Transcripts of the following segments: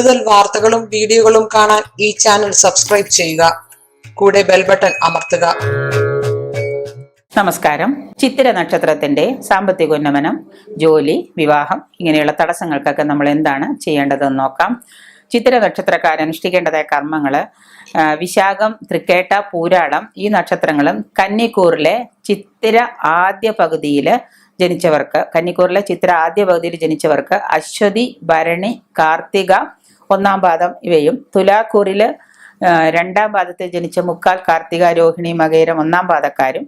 കൂടുതൽ വാർത്തകളും വീഡിയോകളും കാണാൻ ഈ ചാനൽ സബ്സ്ക്രൈബ് ചെയ്യുക. കൂടെ ബെൽ ബട്ടൺ അമർത്തുക. നമസ്കാരം. ചിത്തിര നക്ഷത്രത്തിന്റെ സാമ്പത്തിക ഉന്നമനം ജോലി വിവാഹം ഇങ്ങനെയുള്ള തടസ്സങ്ങൾക്കൊക്കെ നമ്മൾ എന്താണ് ചെയ്യേണ്ടതെന്ന് നോക്കാം. ചിത്തിര നക്ഷത്രക്കാർ അനുഷ്ഠിക്കേണ്ടതായ കർമ്മങ്ങൾ വിശാഖം തൃക്കേട്ട പൂരാടം ഈ നക്ഷത്രങ്ങളും കന്നിക്കൂറിലെ ചിത്തിര ആദ്യ പകുതിയിൽ ജനിച്ചവർക്ക് കന്നിക്കൂറിലെ ചിത്ര ആദ്യ പകുതിയിൽ ജനിച്ചവർക്ക് അശ്വതി ഭരണി കാർത്തിക ഒന്നാം പാദം ഇവയും. തുലാക്കൂറിൽ രണ്ടാം പാദത്തിൽ ജനിച്ച മുക്കാൽ കാർത്തിക രോഹിണി മകേരം ഒന്നാം പാദക്കാരും.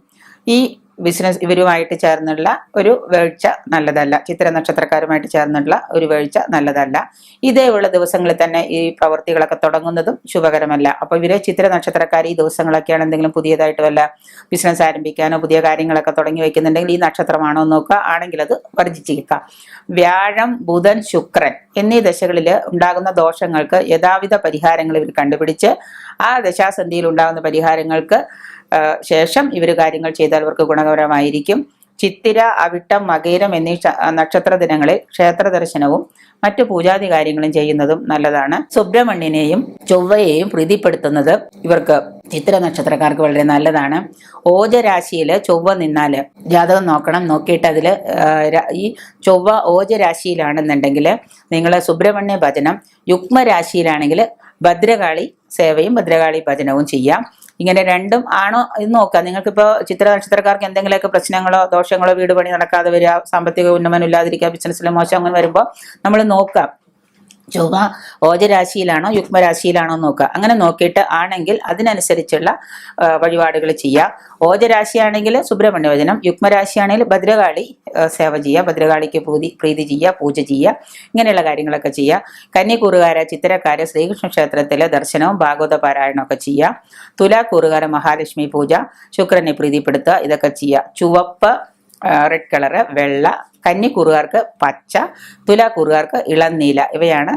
ഈ ബിസിനസ് ഇവരുമായിട്ട് ചേർന്നുള്ള ഒരു വീഴ്ച നല്ലതല്ല. ചിത്ര നക്ഷത്രക്കാരുമായിട്ട് ചേർന്നുള്ള ഒരു വീഴ്ച നല്ലതല്ല. ഇതേയുള്ള ദിവസങ്ങളിൽ തന്നെ ഈ പ്രവൃത്തികളൊക്കെ തുടങ്ങുന്നതും ശുഭകരമല്ല. അപ്പോൾ ഇവരെ ചിത്ര നക്ഷത്രക്കാർ ഈ ദിവസങ്ങളൊക്കെയാണ് എന്തെങ്കിലും പുതിയതായിട്ട് വല്ല ബിസിനസ് ആരംഭിക്കാനോ പുതിയ കാര്യങ്ങളൊക്കെ തുടങ്ങി വെക്കുന്നുണ്ടെങ്കിൽ ഈ നക്ഷത്രമാണോ നോക്കുക. ആണെങ്കിൽ അത് വർജിച്ചിരിക്കുക. വ്യാഴം ബുധൻ ശുക്രൻ എന്നീ ദശകളിൽ ഉണ്ടാകുന്ന ദോഷങ്ങൾക്ക് യഥാവിധ പരിഹാരങ്ങൾ ഇവർ കണ്ടുപിടിച്ച് ആ ദശാസന്ധിയിൽ ഉണ്ടാകുന്ന പരിഹാരങ്ങൾക്ക് ശേഷം ഇവർ കാര്യങ്ങൾ ചെയ്താൽ അവർക്ക് ഗുണകരമായിരിക്കും. ചിത്തിര അവിട്ടം മകേരം എന്നീ നക്ഷത്ര ദിനങ്ങളിൽ ക്ഷേത്ര ദർശനവും മറ്റു പൂജാതി കാര്യങ്ങളും ചെയ്യുന്നതും നല്ലതാണ്. സുബ്രഹ്മണ്യനെയും ചൊവ്വയെയും പ്രീതിപ്പെടുത്തുന്നത് ഇവർക്ക് ചിത്ര നക്ഷത്രക്കാർക്ക് വളരെ നല്ലതാണ്. ഓജരാശിയിൽ ചൊവ്വ നിന്നാൽ ജാതകം നോക്കണം. നോക്കിയിട്ട് അതിൽ ഈ ചൊവ്വ ഓജരാശിയിലാണെന്നുണ്ടെങ്കിൽ നിങ്ങൾ സുബ്രഹ്മണ്യ ഭജനം യുഗ്മരാശിയിലാണെങ്കിൽ ഭദ്രകാളി സേവയും ഭദ്രകാളി ഭജനവും ചെയ്യാം. ഇങ്ങനെ രണ്ടും ആണോ എന്ന് നോക്കാം നിങ്ങൾക്കിപ്പോൾ ചിത്ര നക്ഷത്രക്കാർക്ക് എന്തെങ്കിലുമൊക്കെ പ്രശ്നങ്ങളോ ദോഷങ്ങളോ വീട് പണി നടക്കാതെ വരിക സാമ്പത്തിക ഉന്നമനം ഇല്ലാതിരിക്കുക ബിസിനസ്സിലെ മോശം അങ്ങനെ വരുമ്പോൾ നമ്മൾ നോക്കാം ചൊവ്വ ഓജരാശിയിലാണോ യുഗ്മരാശിയിലാണോ നോക്കുക. അങ്ങനെ നോക്കിയിട്ട് ആണെങ്കിൽ അതിനനുസരിച്ചുള്ള വഴിപാടുകൾ ചെയ്യുക. ഓജരാശിയാണെങ്കിൽ സുബ്രഹ്മണ്യ വചനം യുഗ്മരാശിയാണെങ്കിൽ ഭദ്രകാളി സേവ ചെയ്യുക. ഭദ്രകാളിക്ക് പൂതി പ്രീതി ചെയ്യുക പൂജ ചെയ്യുക. ഇങ്ങനെയുള്ള കാര്യങ്ങളൊക്കെ ചെയ്യുക. കന്നിക്കൂറുകാര ചിത്രക്കാര് ശ്രീകൃഷ്ണ ക്ഷേത്രത്തിലെ ദർശനവും ഭാഗവത പാരായണവും ഒക്കെ ചെയ്യുക. തുലാക്കൂറുകാര മഹാലക്ഷ്മി പൂജ ശുക്രനെ പ്രീതിപ്പെടുത്തുക ഇതൊക്കെ ചെയ്യുക. ചുവപ്പ് റെഡ് കളറ് വെള്ള കന്നിക്കൂറുകാർക്ക് പച്ച തുലാക്കൂറുകാർക്ക് ഇളനീല ഇവയാണ്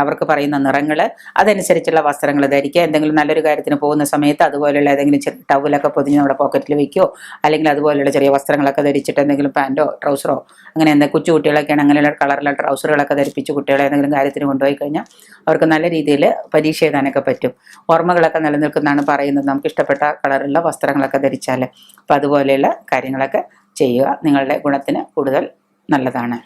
അവർക്ക് പറയുന്ന നിറങ്ങൾ അതനുസരിച്ചുള്ള വസ്ത്രങ്ങൾ ധരിക്കുക. എന്തെങ്കിലും നല്ലൊരു കാര്യത്തിന് പോകുന്ന സമയത്ത് അതുപോലെയുള്ള ഏതെങ്കിലും ചെറിയ ടവലൊക്കെ പൊതിഞ്ഞ് നമ്മുടെ പോക്കറ്റിൽ വെക്കുകയോ അല്ലെങ്കിൽ അതുപോലെയുള്ള ചെറിയ വസ്ത്രങ്ങളൊക്കെ ധരിച്ചിട്ട് എന്തെങ്കിലും പാന്റോ ട്രൗസറോ അങ്ങനെ എന്താ കൊച്ചു കുട്ടികളൊക്കെയാണ് അങ്ങനെയുള്ള കളറിലുള്ള ട്രൗസറുകളൊക്കെ ധരിപ്പിച്ച് കുട്ടികളെ എന്തെങ്കിലും കാര്യത്തിന് കൊണ്ടുപോയി കഴിഞ്ഞാൽ അവർക്ക് നല്ല രീതിയിൽ പരീക്ഷ എഴുതാനൊക്കെ പറ്റും. ഓർമ്മകളൊക്കെ നിലനിൽക്കുന്നതാണ് പറയുന്നത്. നമുക്ക് ഇഷ്ടപ്പെട്ട കളറുള്ള വസ്ത്രങ്ങളൊക്കെ ധരിച്ചാൽ അപ്പോൾ അതുപോലെയുള്ള കാര്യങ്ങളൊക്കെ ചെയ്യുക. നിങ്ങളുടെ ഗുണത്തിന് കൂടുതൽ നല്ലതാണ്